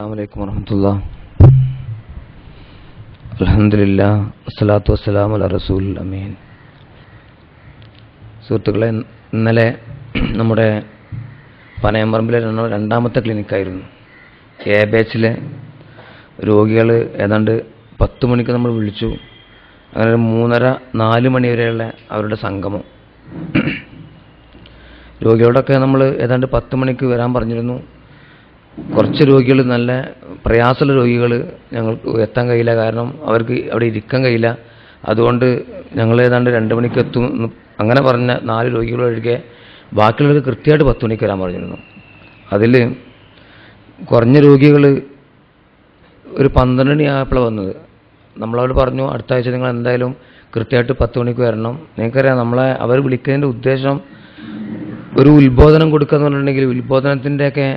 السلام عليكم ورحمة الله الحمد لله والصلاة والسلام على رسول الأمين സുഹൃത്തുക്കളെ ഇന്നലെ നമ്മുടെ പനയമ്പറമ്പിലെ രണ്ട- രണ്ടാമത്തെ ക്ലിനിക്കായിരുന്നു എ ബാച്ചിലെ രോഗികൾ ഏതാണ്ട് പത്ത് മണിക്ക് നമ്മൾ വിളിച്ചു അങ്ങനെ ഒരു മൂന്നര നാല് മണി വരെയുള്ള അവരുടെ സംഗമം രോഗികളോടൊക്കെ നമ്മൾ ഏതാണ്ട് പത്ത് മണിക്ക് വരാൻ പറഞ്ഞിരുന്നു കുറച്ച് രോഗികൾ നല്ല പ്രയാസമുള്ള രോഗികൾ ഞങ്ങൾക്ക് എത്താൻ കഴിയില്ല. കാരണം അവർക്ക് അവിടെ ഇരിക്കാൻ കഴിയില്ല. അതുകൊണ്ട് ഞങ്ങൾ ഏതാണ്ട് രണ്ട് മണിക്ക് എത്തും അങ്ങനെ പറഞ്ഞ നാല് രോഗികളൊഴികെ ബാക്കിയുള്ളവർ കൃത്യമായിട്ട് പത്ത് മണിക്ക് വരാൻ പറഞ്ഞിരുന്നു. അതിൽ കുറഞ്ഞ രോഗികൾ ഒരു പന്ത്രണ്ട് മണി ആയപ്പോഴാണ് വന്നത്. നമ്മളവർ പറഞ്ഞു അടുത്ത ആഴ്ച നിങ്ങൾ എന്തായാലും കൃത്യമായിട്ട് പത്ത് മണിക്ക് വരണം. നിങ്ങൾക്കറിയാം നമ്മളെ അവർ വിളിക്കുന്നതിന്റെ ഉദ്ദേശം ഒരു ഉത്ബോധനം കൊടുക്കുക എന്ന് പറഞ്ഞിട്ടുണ്ടെങ്കിൽ ഉത്ബോധനത്തിന്റെയൊക്കെ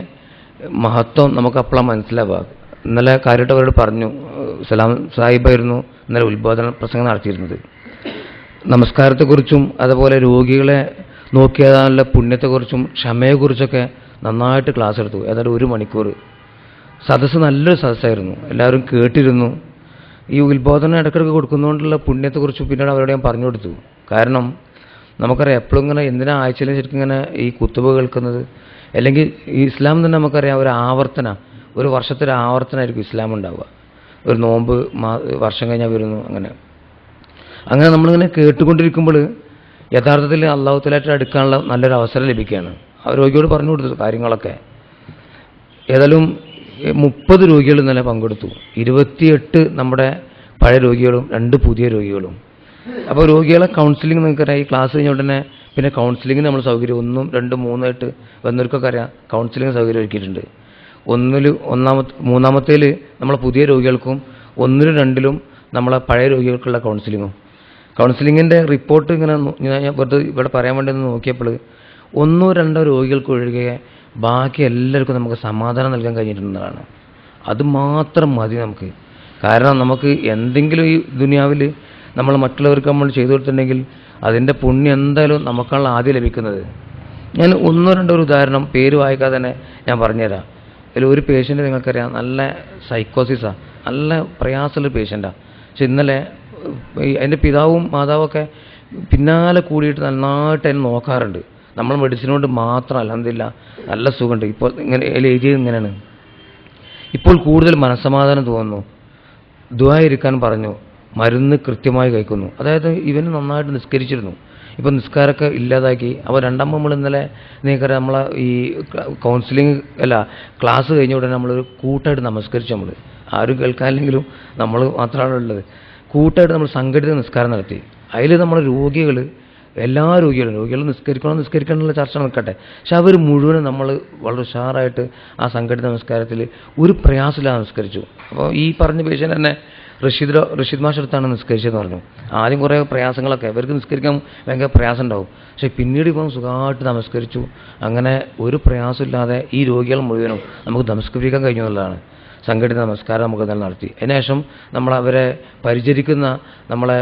മഹത്വം നമുക്ക് അപ്പോഴാണ് മനസ്സിലാവുക. ഇന്നലെ കാര്യമായിട്ട് പറഞ്ഞു. സലാം സാഹിബായിരുന്നു ഇന്നലെ ഉത്ബോധന പ്രസംഗം നടത്തിയിരുന്നത്. നമസ്കാരത്തെക്കുറിച്ചും അതുപോലെ രോഗികളെ നോക്കിയതാനുള്ള പുണ്യത്തെക്കുറിച്ചും ക്ഷമയെക്കുറിച്ചൊക്കെ നന്നായിട്ട് ക്ലാസ് എടുത്തു. ഏതാണ്ട് ഒരു മണിക്കൂർ. സദസ്സ് നല്ലൊരു സദസ്സായിരുന്നു. എല്ലാവരും കേട്ടിരുന്നു. ഈ ഉത്ബോധനം ഇടയ്ക്കിടയ്ക്ക് കൊടുക്കുന്നതുകൊണ്ടുള്ള പുണ്യത്തെക്കുറിച്ച് പിന്നീട് അവരോട് ഞാൻ പറഞ്ഞു കൊടുത്തു. കാരണം നമുക്കറിയാം എപ്പോഴും ഇങ്ങനെ എന്തിനാ ആഴ്ചയിലും ശരിക്കും ഇങ്ങനെ ഈ കുത്തുബ കേൾക്കുന്നത്? അല്ലെങ്കിൽ ഈ ഇസ്ലാം തന്നെ നമുക്കറിയാം ഒരു ആവർത്തന ഒരു വർഷത്തെ ഒരു ആവർത്തനമായിരിക്കും ഇസ്ലാം ഉണ്ടാവുക. ഒരു നോമ്പ് മാ വർഷം കഴിഞ്ഞാൽ വരുന്നു അങ്ങനെ. അങ്ങനെ നമ്മളിങ്ങനെ കേട്ടുകൊണ്ടിരിക്കുമ്പോൾ യഥാർത്ഥത്തിൽ അള്ളാഹുത്തലായിട്ട് അടുക്കാനുള്ള നല്ലൊരു അവസരം ലഭിക്കുകയാണ്. ആ രോഗിയോട് പറഞ്ഞു കൊടുത്തു കാര്യങ്ങളൊക്കെ. ഏതായാലും മുപ്പത് രോഗികൾ ഇന്നലെ പങ്കെടുത്തു. ഇരുപത്തിയെട്ട് നമ്മുടെ പഴയ രോഗികളും രണ്ട് പുതിയ രോഗികളും. അപ്പോൾ രോഗികളെ കൗൺസിലിംഗ് നിങ്ങൾക്ക് ഈ ക്ലാസ് കഴിഞ്ഞ ഉടനെ പിന്നെ കൗൺസിലിംഗ് നമ്മൾ സൗകര്യം ഒന്നും രണ്ടും മൂന്നായിട്ട് വന്നവർക്കൊക്കെ അറിയാം. കൗൺസിലിംഗ് സൗകര്യം ഒരുക്കിയിട്ടുണ്ട്. ഒന്നിൽ ഒന്നാമത്തെ മൂന്നാമത്തേൽ നമ്മളെ പുതിയ രോഗികൾക്കും ഒന്നിലും രണ്ടിലും നമ്മളെ പഴയ രോഗികൾക്കുള്ള കൗൺസിലിങ്ങും കൗൺസിലിങ്ങിന്റെ റിപ്പോർട്ട് ഇങ്ങനെ ഞാൻ വെറുതെ ഇവിടെ പറയാൻ വേണ്ടി ഒന്ന് നോക്കിയപ്പോൾ ഒന്നോ രണ്ടോ രോഗികൾക്ക് ഒഴികെ ബാക്കി എല്ലാവർക്കും നമുക്ക് സമാധാനം നൽകാൻ കഴിഞ്ഞിട്ടുള്ളതാണ് അത് മാത്രം മതി നമുക്ക്. കാരണം നമുക്ക് എന്തെങ്കിലും ഈ ദുനിയാവിൽ നമ്മൾ മറ്റുള്ളവർക്ക് നമ്മൾ ചെയ്തു കൊടുത്തിട്ടുണ്ടെങ്കിൽ അതിന്റെ പുണ്യം എന്തായാലും നമുക്കാണ് ആദ്യം ലഭിക്കുന്നത്. ഞാൻ ഒന്നോ രണ്ടോ ഒരു ഉദാഹരണം പേര് വായിക്കാതെ തന്നെ ഞാൻ പറഞ്ഞുതരാം. അതിൽ ഒരു പേഷ്യന്റ് നിങ്ങൾക്കറിയാം നല്ല സൈക്കോസിസാണ് നല്ല പ്രയാസമുള്ള പേഷ്യന്റാണ് പക്ഷെ ഇന്നലെ എന്റെ പിതാവും മാതാവൊക്കെ പിന്നാലെ കൂടിയിട്ട് നന്നായിട്ട് എന്നെ നോക്കാറുണ്ട്. നമ്മൾ മെഡിസിൻ കൊണ്ട് മാത്രം അലഹമില്ല നല്ല സുഖമുണ്ട്. ഇപ്പോൾ ഇങ്ങനെ എഴുതിയത് ഇങ്ങനെയാണ്. ഇപ്പോൾ കൂടുതൽ മനസ്സമാധാനം തോന്നുന്നു. ദുബായി ഇരിക്കാൻ പറഞ്ഞു. മരുന്ന് കൃത്യമായി കഴിക്കുന്നു. അതായത് ഇവന് നന്നായിട്ട് നിസ്കരിച്ചിരുന്നു. ഇപ്പം നിസ്കാരമൊക്കെ ഇല്ലാതാക്കി. അപ്പോൾ രണ്ടാം നമ്മൾ ഇന്നലെ നിങ്ങൾക്കറിയാം നമ്മളെ ഈ കൗൺസിലിംഗ് അല്ല ക്ലാസ് കഴിഞ്ഞ ഉടനെ നമ്മളൊരു കൂട്ടായിട്ട് നമസ്കരിച്ചു നമ്മൾ ആരും കേൾക്കാനില്ലെങ്കിലും നമ്മൾ മാത്രമാണ് ഉള്ളത്. കൂട്ടായിട്ട് നമ്മൾ സംഘടിത നിസ്കാരം നടത്തി. അതിൽ നമ്മൾ രോഗികൾ എല്ലാ രോഗികളും രോഗികൾ നിസ്കരിക്കണം നിസ്കരിക്കണം എന്നുള്ള ചർച്ച നടക്കട്ടെ. പക്ഷെ അവർ മുഴുവനും നമ്മൾ വളരെ ഉഷാറായിട്ട് ആ സംഘടിത നമസ്കാരത്തിൽ ഒരു പ്രയാസമില്ലാതെ നമസ്കരിച്ചു അപ്പോൾ ഈ പറഞ്ഞ പേഷ്യന്റ് തന്നെ റഷീദ് റഷീദ് മാഷ് എടുത്താണ് നിസ്കരിച്ചതെന്ന് പറഞ്ഞു. ആദ്യം കുറേ പ്രയാസങ്ങളൊക്കെ. ഇവർക്ക് നിസ്കരിക്കാൻ ഭയങ്കര പ്രയാസം ഉണ്ടാവും പക്ഷേ പിന്നീട് ഇപ്പം സുഖമായിട്ട് നമസ്കരിച്ചു. അങ്ങനെ ഒരു പ്രയാസമില്ലാതെ ഈ രോഗികൾ മുഴുവനും നമുക്ക് നമസ്കരിക്കാൻ കഴിഞ്ഞു എന്നുള്ളതാണ്. സംഘടിത നമസ്കാരം നമുക്ക് തന്നെ നടത്തി. അതിനുശേഷം നമ്മൾ അവരെ പരിചരിക്കുന്ന നമ്മളെ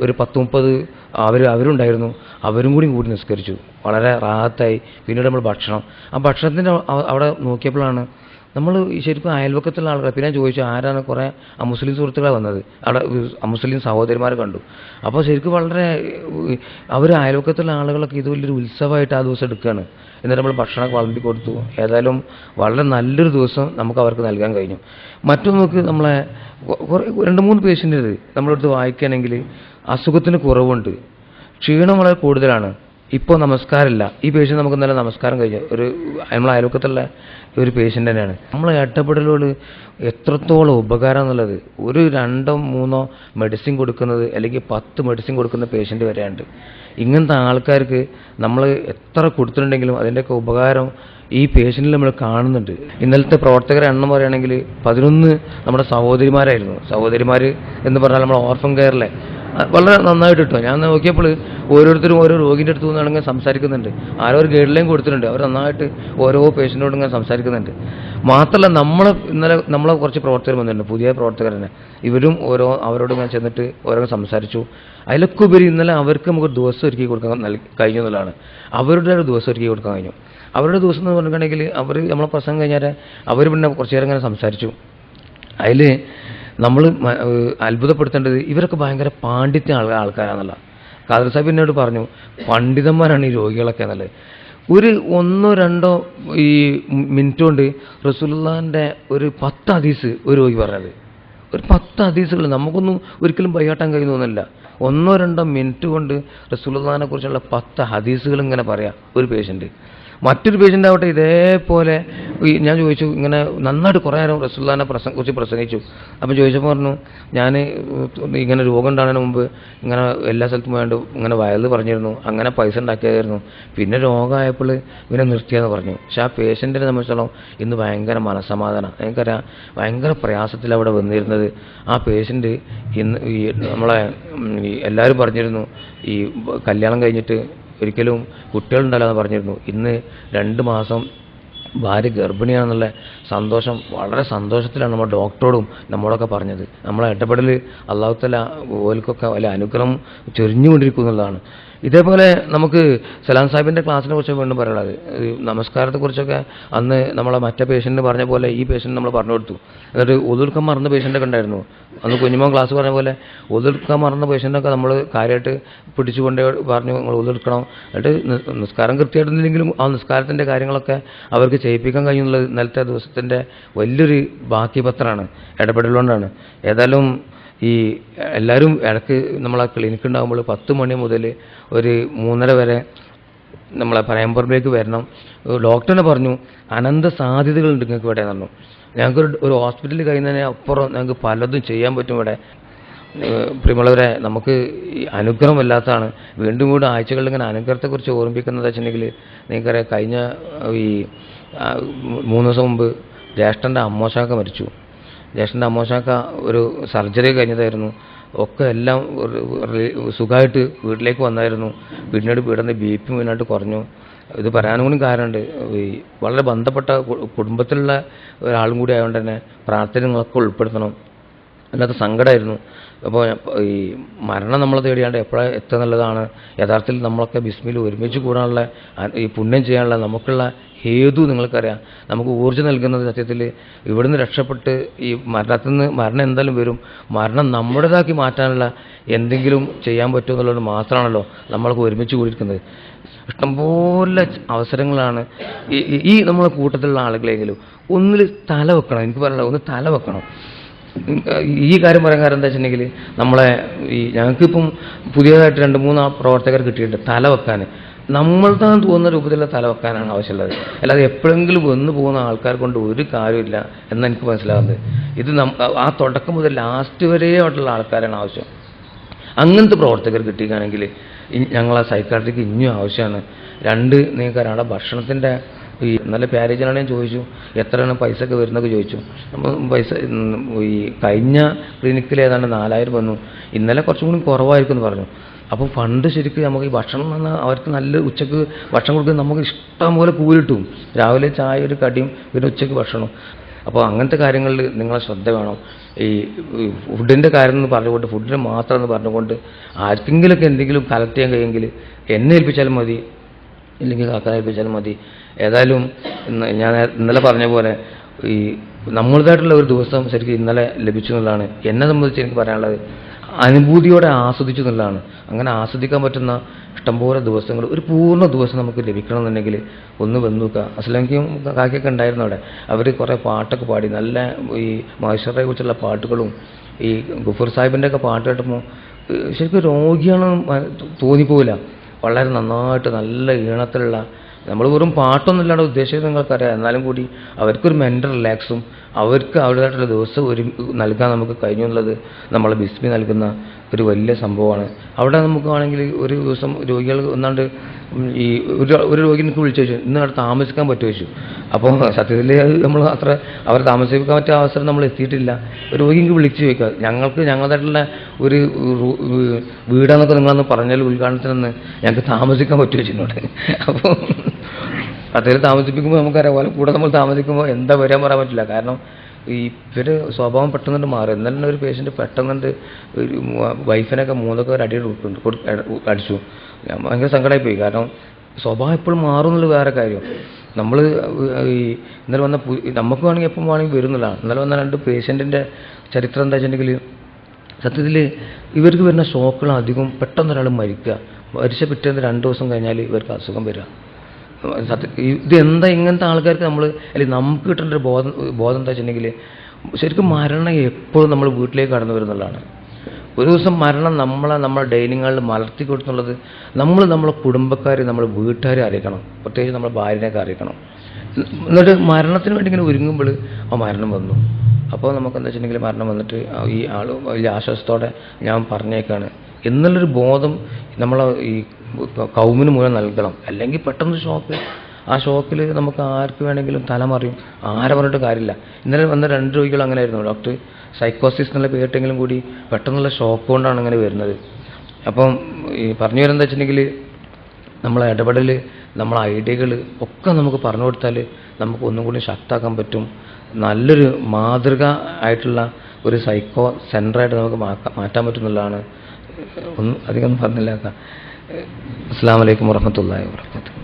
ഒരു പത്ത് മുപ്പത് അവർ അവരുണ്ടായിരുന്നു. അവരും കൂടി കൂടി നിസ്കരിച്ചു. വളരെ റാഹത്തായി. പിന്നീട് നമ്മൾ ഭക്ഷണം. ആ ഭക്ഷണത്തിന്റെ അവിടെ നോക്കിയപ്പോഴാണ് നമ്മൾ ശരിക്കും അയൽവക്കത്തുള്ള ആളുകൾ പിന്നെ ചോദിച്ചു ആരാണ് കുറേ അമുസ്ലിം സുഹൃത്തുക്കളാണ് വന്നത്? അവിടെ അമുസ്ലിം സഹോദരിമാരെ കണ്ടു. അപ്പോൾ ശരിക്കും വളരെ അവർ അയൽവക്കത്തുള്ള ആളുകളൊക്കെ ഇത് വലിയൊരു ഉത്സവമായിട്ട് ആ ദിവസം എടുക്കുകയാണ് എന്നിട്ട് നമ്മൾ ഭക്ഷണമൊക്കെ വളമ്പി കൊടുത്തു. ഏതായാലും വളരെ നല്ലൊരു ദിവസം നമുക്ക് അവർക്ക് നൽകാൻ കഴിഞ്ഞു. മറ്റൊന്ന് നമുക്ക് നമ്മളെ കുറേ രണ്ട് മൂന്ന് പേഷ്യന്റ് നമ്മളെടുത്ത് വായിക്കുകയാണെങ്കിൽ അസുഖത്തിന് കുറവുണ്ട്. ക്ഷീണം വളരെ കൂടുതലാണ്. ഇപ്പോൾ നമസ്കാരമില്ല. ഈ പേഷ്യന്റ് നമുക്ക് ഇന്നലെ നമസ്കാരം കഴിഞ്ഞു. ഒരു നമ്മൾ അയൽവക്കത്തുള്ള ഒരു പേഷ്യന്റ് തന്നെയാണ്. നമ്മൾ ഇടപെടലുകൾ എത്രത്തോളം ഉപകാരം എന്നുള്ളത് ഒരു രണ്ടോ മൂന്നോ മെഡിസിൻ കൊടുക്കുന്നത് അല്ലെങ്കിൽ പത്ത് മെഡിസിൻ കൊടുക്കുന്ന പേഷ്യന്റ് വരെയുണ്ട്. ഇങ്ങനത്തെ ആൾക്കാർക്ക് നമ്മൾ എത്ര കൊടുത്തിട്ടുണ്ടെങ്കിലും അതിന്റെയൊക്കെ ഉപകാരം ഈ പേഷ്യന്റിൽ നമ്മൾ കാണുന്നുണ്ട്. ഇന്നലത്തെ പ്രവർത്തകരെ എണ്ണം പറയുകയാണെങ്കിൽ പതിനൊന്ന് നമ്മുടെ സഹോദരിമാരായിരുന്നു. സഹോദരിമാർ എന്ന് പറഞ്ഞാൽ നമ്മുടെ ഓർഫൻ കെയറിലെ വളരെ നന്നായിട്ട് കിട്ടും ഞാൻ നോക്കിയപ്പോൾ ഓരോരുത്തരും ഓരോ രോഗിന്റെ അടുത്ത് നിന്നാണെങ്കിൽ സംസാരിക്കുന്നുണ്ട്. ആരോ ഒരു ഗൈഡ് ലൈൻ കൊടുത്തിട്ടുണ്ട്. അവർ നന്നായിട്ട് ഓരോ പേഷ്യന്റോടും ഇങ്ങനെ സംസാരിക്കുന്നുണ്ട്. മാത്രമല്ല നമ്മൾ ഇന്നലെ നമ്മളെ കുറച്ച് പ്രവർത്തകർ വന്നിട്ടുണ്ട്. പുതിയ പ്രവർത്തകർ തന്നെ ഇവരും ഓരോ അവരോട് ഇങ്ങനെ ചെന്നിട്ട് ഓരോ സംസാരിച്ചു. അതിലൊക്കെ ഉപരി ഇന്നലെ അവർക്ക് നമുക്ക് ദിവസം ഒരുക്കി കൊടുക്കാൻ കഴിഞ്ഞു എന്നുള്ളതാണ്. അവരുടെ ഒരു ദിവസം ഒരുക്കി കൊടുക്കാൻ കഴിഞ്ഞു. അവരുടെ ദിവസം എന്ന് പറഞ്ഞിട്ടുണ്ടെങ്കിൽ അവർ നമ്മളെ പ്രസംഗം കഴിഞ്ഞാൽ അവർ പിന്നെ കുറച്ച് നേരം ഇങ്ങനെ സംസാരിച്ചു. അതിൽ നമ്മൾ അത്ഭുതപ്പെടുത്തേണ്ടത് ഇവരൊക്കെ ഭയങ്കര പാണ്ഡിത്യ ആൾ ആൾക്കാരാണെന്നുള്ള ഖാദർ സാഹിബ് എന്നോട് പറഞ്ഞു പണ്ഡിതന്മാരാണ് ഈ രോഗികളൊക്കെ എന്നല്ലേ? ഒരു ഒന്നോ രണ്ടോ ഈ മിനിറ്റ് കൊണ്ട് റസൂലുള്ളാഹിന്റെ ഒരു പത്ത് ഹദീസ് ഒരു രോഗി പറഞ്ഞത്. ഒരു പത്ത് ഹദീസുകൾ നമുക്കൊന്നും ഒരിക്കലും ബൈയാട്ടാൻ കഴിയുന്നൊന്നുമില്ല ഒന്നോ രണ്ടോ മിനിറ്റ് കൊണ്ട് റസൂലുള്ളാഹിനെ കുറിച്ചുള്ള പത്ത് ഹദീസുകൾ ഇങ്ങനെ പറയാം ഒരു പേഷ്യന്റ് മറ്റൊരു പേഷ്യന്റ് ആവട്ടെ ഇതേപോലെ ഞാൻ ചോദിച്ചു ഇങ്ങനെ നന്നായിട്ട് കുറേ നേരം റസുല്ലാനെ പ്രസംഗ കുറിച്ച് പ്രസംഗിച്ചു. അപ്പം ചോദിച്ചപ്പോൾ പറഞ്ഞു ഞാൻ ഇങ്ങനെ രോഗം ഉണ്ടാകുന്നതിന് മുമ്പ് ഇങ്ങനെ എല്ലാ സ്ഥലത്തും വേണ്ട ഇങ്ങനെ വയലിൽ പറഞ്ഞിരുന്നു അങ്ങനെ പൈസ ഉണ്ടാക്കിയതായിരുന്നു. പിന്നെ രോഗമായപ്പോൾ ഇവനെ നിർത്തിയെന്ന് പറഞ്ഞു. പക്ഷെ ആ പേഷ്യന്റിനെ സംബന്ധിച്ചോളം ഇന്ന് ഭയങ്കര മനസ്സമാധാനം. എനിക്കറിയാം ഭയങ്കര പ്രയാസത്തിൽ അവിടെ വന്നിരുന്നത്. ആ പേഷ്യന്റ് ഇന്ന് ഈ നമ്മളെ എല്ലാവരും പറഞ്ഞിരുന്നു ഈ കല്യാണം കഴിഞ്ഞിട്ട് ഒരിക്കലും കുട്ടികളുണ്ടല്ലോ എന്ന് പറഞ്ഞിരുന്നു. ഇന്ന് രണ്ട് മാസം ഭാര്യ ഗർഭിണിയാണെന്നുള്ള സന്തോഷം വളരെ സന്തോഷത്തിലാണ് നമ്മൾ ഡോക്ടറോടും നമ്മളൊക്കെ പറഞ്ഞത്. നമ്മളെ ഇടപെടൽ അള്ളാഹുത്തല ഓൽക്കൊക്കെ വലിയ അനുഗ്രഹം ചൊരിഞ്ഞുകൊണ്ടിരിക്കുന്നുള്ളതാണ് ഇതേപോലെ നമുക്ക് സലാം സാഹിബിന്റെ ക്ലാസ്സിനെ കുറിച്ച് വീണ്ടും പറയുന്നത് നമസ്കാരത്തെക്കുറിച്ചൊക്കെ അന്ന് നമ്മളെ മറ്റേ പേഷ്യന്റിന് പറഞ്ഞ പോലെ ഈ പേഷ്യന്റ് നമ്മൾ പറഞ്ഞു കൊടുത്തു. എന്നിട്ട് ഒതുക്കം മറന്ന പേഷ്യന്റൊക്കെ ഉണ്ടായിരുന്നു. അന്ന് കുഞ്ഞുമോൻ ക്ലാസ് പറഞ്ഞ പോലെ ഒതുക്കാൻ മറന്ന പേഷ്യന്റൊക്കെ നമ്മൾ കാര്യമായിട്ട് പിടിച്ചുകൊണ്ടേ പറഞ്ഞു നിങ്ങൾ ഒതെടുക്കണം എന്നിട്ട് നിസ്കാരം കൃത്യമായിട്ടില്ലെങ്കിലും ആ നിസ്കാരത്തിന്റെ കാര്യങ്ങളൊക്കെ അവർക്ക് ചെയ്യിപ്പിക്കാൻ കഴിയുന്നുള്ളത് ഇന്നലത്തെ ദിവസത്തിന്റെ വലിയൊരു ബാക്കി പത്രമാണ് ഇടപെടലുകൊണ്ടാണ്. ഏതായാലും ഈ എല്ലാവരും ഇടയ്ക്ക് നമ്മളെ ക്ലിനിക്ക് ഉണ്ടാകുമ്പോൾ പത്ത് മണി മുതൽ ഒരു മൂന്നര വരെ നമ്മളെ പറയമ്പറമ്പിലേക്ക് വരണം. ഡോക്ടറിനെ പറഞ്ഞു അനന്ത സാധ്യതകളുണ്ട് നിങ്ങൾക്ക് ഇവിടെ പറഞ്ഞു ഞങ്ങൾക്ക് ഒരു- ഹോസ്പിറ്റലിൽ കഴിയുന്നതിന് അപ്പുറം ഞങ്ങൾക്ക് പലതും ചെയ്യാൻ പറ്റും ഇവിടെ. പ്രിയമുള്ളവരെ നമുക്ക് ഈ അനുഗ്രഹം വല്ലാത്തതാണ് വീണ്ടും വീണ്ടും ആഴ്ചകളിൽ ഇങ്ങനെ അനുഗ്രഹത്തെക്കുറിച്ച് ഓർമ്മിക്കുന്നത് വെച്ചിട്ടുണ്ടെങ്കിൽ നിങ്ങൾക്കറിയാം കഴിഞ്ഞ ഈ മൂന്ന് ദിവസം മുമ്പ് ജ്യേഷ്ഠന്റെ അമ്മോശാക്ക മരിച്ചു. ജ്യേഷ്ഠന്റെ അമ്മോശാക്ക ഒരു സർജറി കഴിഞ്ഞതായിരുന്നു. ഒക്കെ എല്ലാം സുഖമായിട്ട് വീട്ടിലേക്ക് വന്നായിരുന്നു. പിന്നീട് വീടിന്റെ ബി പി മുന്നായിട്ട് കുറഞ്ഞു. ഇത് പറയാനും കൂടി കാരണമുണ്ട് ഈ വളരെ ബന്ധപ്പെട്ട കുടുംബത്തിലുള്ള ഒരാളും കൂടി ആയതുകൊണ്ട് തന്നെ പ്രാർത്ഥനകളൊക്കെ ഉൾപ്പെടുത്തണം. അല്ലാത്ത സങ്കടമായിരുന്നു അപ്പോൾ ഈ മരണം നമ്മൾ തേടിയാണ്ട് എപ്പോഴാണ് എത്ര നല്ലതാണ്. യഥാർത്ഥത്തിൽ നമ്മളൊക്കെ ബിസ്മിൽ ഒരുമിച്ച് കൂടാനുള്ള ഈ പുണ്യം ചെയ്യാനുള്ള നമുക്കുള്ള ഹേതു നിങ്ങൾക്കറിയാം. നമുക്ക് ഊർജം നൽകുന്നത് സത്യത്തിൽ ഇവിടുന്ന് രക്ഷപ്പെട്ട് ഈ മരണത്തിൽ നിന്ന് മരണം എന്തായാലും വരും. മരണം നമ്മുടേതാക്കി മാറ്റാനുള്ള എന്തെങ്കിലും ചെയ്യാൻ പറ്റുമോ എന്നുള്ളത് മാത്രമാണല്ലോ നമ്മൾക്ക് ഒരുമിച്ച് കൂടിയിരിക്കുന്നത്. ഇഷ്ടംപോലെ അവസരങ്ങളാണ്. ഈ നമ്മുടെ കൂട്ടത്തിലുള്ള ആളുകളെങ്കിലും ഒന്നിൽ തല വെക്കണം. എനിക്ക് പറയാനുള്ളത് ഒന്ന് തല വെക്കണം. ഈ കാര്യം പറയാൻ കാരണം എന്താ വെച്ചിട്ടുണ്ടെങ്കിൽ നമ്മളെ ഈ ഞങ്ങൾക്കിപ്പം പുതിയതായിട്ട് രണ്ട് മൂന്ന് പ്രവർത്തകർ കിട്ടിയിട്ടുണ്ട് തല വെക്കാൻ. നമ്മൾതാന്ന് തോന്നുന്ന രൂപത്തിലുള്ള തല വെക്കാനാണ് ആവശ്യമുള്ളത്. അല്ലാതെ എപ്പോഴെങ്കിലും വന്ന് പോകുന്ന ആൾക്കാർ കൊണ്ട് ഒരു കാര്യമില്ല എന്ന് എനിക്ക് മനസ്സിലാകുന്നത് ഇത് ആ തുടക്കം മുതൽ ലാസ്റ്റ് വരെയായിട്ടുള്ള ആൾക്കാരാണ് ആവശ്യം. അങ്ങനത്തെ പ്രവർത്തകർ കിട്ടിക്കുകയാണെങ്കിൽ ഞങ്ങളെ സൈക്കാട്രിക്ക് ഇനിയും ആവശ്യമാണ്. രണ്ട് നിങ്ങൾക്ക് അവിടെ ഭക്ഷണത്തിന്റെ ഈ നല്ല പാരേജിനാണ് ചോദിച്ചു എത്രയാണ് പൈസ ഒക്കെ വരുന്നൊക്കെ ചോദിച്ചു. അപ്പം പൈസ ഈ കഴിഞ്ഞ ക്ലിനിക്കിൽ ഏതാണ്ട് നാലായിരം വന്നു. ഇന്നലെ കുറച്ചും കൂടി കുറവായിരിക്കും എന്ന് പറഞ്ഞു. അപ്പോൾ ഫണ്ട് ശരിക്കും നമുക്ക് ഈ ഭക്ഷണം എന്ന് അവർക്ക് നല്ല ഉച്ചയ്ക്ക് ഭക്ഷണം കൊടുക്കുന്നത് നമുക്ക് ഇഷ്ടം പോലെ കൂലിട്ടും. രാവിലെ ചായ ഒരു കടിയും പിന്നെ ഉച്ചയ്ക്ക് ഭക്ഷണം അപ്പോൾ അങ്ങനത്തെ കാര്യങ്ങളിൽ നിങ്ങളെ ശ്രദ്ധ വേണം. ഈ ഫുഡിന്റെ കാര്യം എന്ന് പറഞ്ഞുകൊണ്ട് ഫുഡിന് മാത്രം എന്ന് പറഞ്ഞുകൊണ്ട് ആർക്കെങ്കിലുമൊക്കെ എന്തെങ്കിലും കളക്ട് ചെയ്യാൻ കഴിയുമെങ്കിൽ എന്നെ ഏൽപ്പിച്ചാലും മതി ഇല്ലെങ്കിൽ കാക്കാൻ ഏൽപ്പിച്ചാലും മതി. ഏതായാലും ഞാൻ ഇന്നലെ പറഞ്ഞ പോലെ ഈ നമ്മളതായിട്ടുള്ള ഒരു ദിവസം ശരിക്കും ഇന്നലെ ലഭിച്ചു എന്നുള്ളതാണ്. എന്നെ സംബന്ധിച്ച് എനിക്ക് പറയാനുള്ളത് അനുഭൂതിയോടെ ആസ്വദിച്ചു എന്നുള്ളതാണ്. അങ്ങനെ ആസ്വദിക്കാൻ പറ്റുന്ന ഇഷ്ടംപോലെ ദിവസങ്ങൾ ഒരു പൂർണ ദിവസം നമുക്ക് ലഭിക്കണം എന്നുണ്ടെങ്കിൽ ഒന്ന് വന്നു നോക്കുക അസ്ലാമിക്കും കാക്കിയൊക്കെ ഉണ്ടായിരുന്നു അവിടെ. അവർ കുറേ പാട്ടൊക്കെ പാടി നല്ല ഈ മഹേശ്വരയെ കുറിച്ചുള്ള പാട്ടുകളും ഈ ഗുഫൂർ സാഹിബിന്റെ ഒക്കെ പാട്ട് കേട്ടപ്പോൾ ശരിക്കും രോഗിയാണെന്ന് മ- തോന്നിപ്പോവില്ല. വളരെ നന്നായിട്ട് നല്ല ഈണത്തിലുള്ള നമ്മൾ വെറും പാട്ടൊന്നുമില്ലാണ്ട് ഉദ്ദേശിച്ചത് നിങ്ങൾക്കറിയാം. എന്നാലും കൂടി അവർക്കൊരു മെന്റൽ റിലാക്സും അവർക്ക് അവരുടേതായിട്ടുള്ള ദിവസം ഒരു നൽകാൻ നമുക്ക് കഴിഞ്ഞു എന്നുള്ളത് നമ്മളെ ബിസ്മി നൽകുന്ന ഒരു വലിയ സംഭവമാണ്. അവിടെ നമുക്ക് വേണമെങ്കിൽ ഒരു ദിവസം രോഗികൾ ഒന്നാണ്ട് ഈ ഒരു ഒരു രോഗി വിളിച്ചു ചോദിച്ചു ഇന്ന് അവിടെ താമസിക്കാൻ പറ്റുമോ? ചോദിച്ചു. അപ്പോൾ സത്യത്തിൽ നമ്മൾ അത്ര അവർ താമസിക്കാൻ പറ്റിയ അവസരം നമ്മൾ എത്തിയിട്ടില്ല. ഒരു രോഗി എനിക്ക് വിളിച്ചു ചോദിക്കുക ഞങ്ങൾക്ക് ഞങ്ങളുടേതായിട്ടുള്ള ഒരു വീടാന്നൊക്കെ നിങ്ങളന്ന് പറഞ്ഞാൽ ഉദ്ഘാടനത്തിനൊന്ന് ഞങ്ങൾക്ക് താമസിക്കാൻ പറ്റുമോ? ചോദിച്ചിട്ടുണ്ട് അപ്പോൾ അതിൽ താമസിപ്പിക്കുമ്പോൾ നമുക്കറിയാം പോലെ കൂടെ നമ്മൾ താമസിക്കുമ്പോൾ എന്താ വരാൻ പറയാൻ പറ്റില്ല. കാരണം ഈ ഇവർ സ്വഭാവം പെട്ടെന്നുണ്ട് മാറും. എന്നാലും തന്നെ ഒരു പേഷ്യന്റ് പെട്ടെന്നുണ്ട് ഒരു വൈഫിനൊക്കെ മൂന്നൊക്കെ ഒരു അടി അടിച്ചു. ഭയങ്കര സങ്കടമായി പോയി കാരണം സ്വഭാവം എപ്പോഴും മാറും എന്നുള്ളത് വേറെ കാര്യം. നമ്മൾ ഈ ഇന്നലെ വന്ന നമുക്ക് വേണമെങ്കിൽ എപ്പം വേണമെങ്കിൽ വരുന്നതാണ്. ഇന്നലെ വന്ന രണ്ട് പേഷ്യന്റിന്റെ ചരിത്രം എന്താ വെച്ചിട്ടുണ്ടെങ്കിൽ സത്യത്തിൽ ഇവർക്ക് വരുന്ന ഷോക്കുകൾ അധികം പെട്ടെന്ന് ഒരാൾ മരിക്കുക. മരിച്ച പിറ്റേന്ന് രണ്ട് ദിവസം കഴിഞ്ഞാൽ ഇവർക്ക് അസുഖം വരിക. സത്യം. ഇത് എന്താ ഇങ്ങനത്തെ ആൾക്കാർക്ക് നമ്മൾ അല്ലെങ്കിൽ നമുക്ക് കിട്ടേണ്ട ഒരു ബോധം ബോധം എന്താ വെച്ചിട്ടുണ്ടെങ്കിൽ ശരിക്കും മരണം എപ്പോഴും നമ്മൾ വീട്ടിലേക്ക് കടന്നു വരുന്നുള്ളതാണ് ഒരു ദിവസം മരണം നമ്മളെ നമ്മുടെ ഡൈനിങ് ഹാളിൽ മലർത്തി കൊടുത്തുള്ളത് നമ്മൾ നമ്മളെ കുടുംബക്കാരെ നമ്മൾ വീട്ടുകാരെ അറിയിക്കണം. പ്രത്യേകിച്ച് നമ്മളെ ഭാര്യനെയൊക്കെ അറിയിക്കണം. എന്നിട്ട് മരണത്തിന് വേണ്ടി ഇങ്ങനെ ഒരുങ്ങുമ്പോൾ ആ മരണം വന്നു. അപ്പോൾ നമുക്ക് എന്താ വെച്ചിട്ടുണ്ടെങ്കിൽ മരണം വന്നിട്ട് ഈ ആൾ വലിയ ആശ്വാസത്തോടെ ഞാൻ പറഞ്ഞേക്കാണ്. എന്നുള്ളൊരു ബോധം നമ്മളെ ഈ കൗമിന് മുഴുവൻ നൽകണം. അല്ലെങ്കിൽ പെട്ടെന്ന് ഷോക്ക് ആ ഷോക്കിൽ നമുക്ക് ആർക്ക് വേണമെങ്കിലും തലമറിയും. ആരെ പറഞ്ഞിട്ട് കാര്യമില്ല. ഇന്നലെ വന്ന രണ്ട് രോഗികൾ അങ്ങനെ ആയിരുന്നു ഡോക്ടർ സൈക്കോസിസ് എന്നുള്ള പേരിട്ടെങ്കിലും കൂടി പെട്ടെന്നുള്ള ഷോക്ക് കൊണ്ടാണ് അങ്ങനെ വരുന്നത്. അപ്പം ഈ പറഞ്ഞു വരുന്നത് വെച്ചിട്ടുണ്ടെങ്കിൽ നമ്മളെ ഇടപെടൽ നമ്മളെ ഐഡിയകൾ ഒക്കെ നമുക്ക് പറഞ്ഞു കൊടുത്താൽ നമുക്ക് ഒന്നും കൂടി ശക്താക്കാൻ പറ്റും. നല്ലൊരു മാതൃക ആയിട്ടുള്ള ഒരു സൈക്കോ സെന്ററായിട്ട് നമുക്ക് മാറ്റാൻ പറ്റുന്നുള്ളതാണ് ഒന്നും അധികം പറഞ്ഞില്ല അസ്സാം വലൈക്കും വർഹമത്തല്ലാ വാബർക്കാത്തു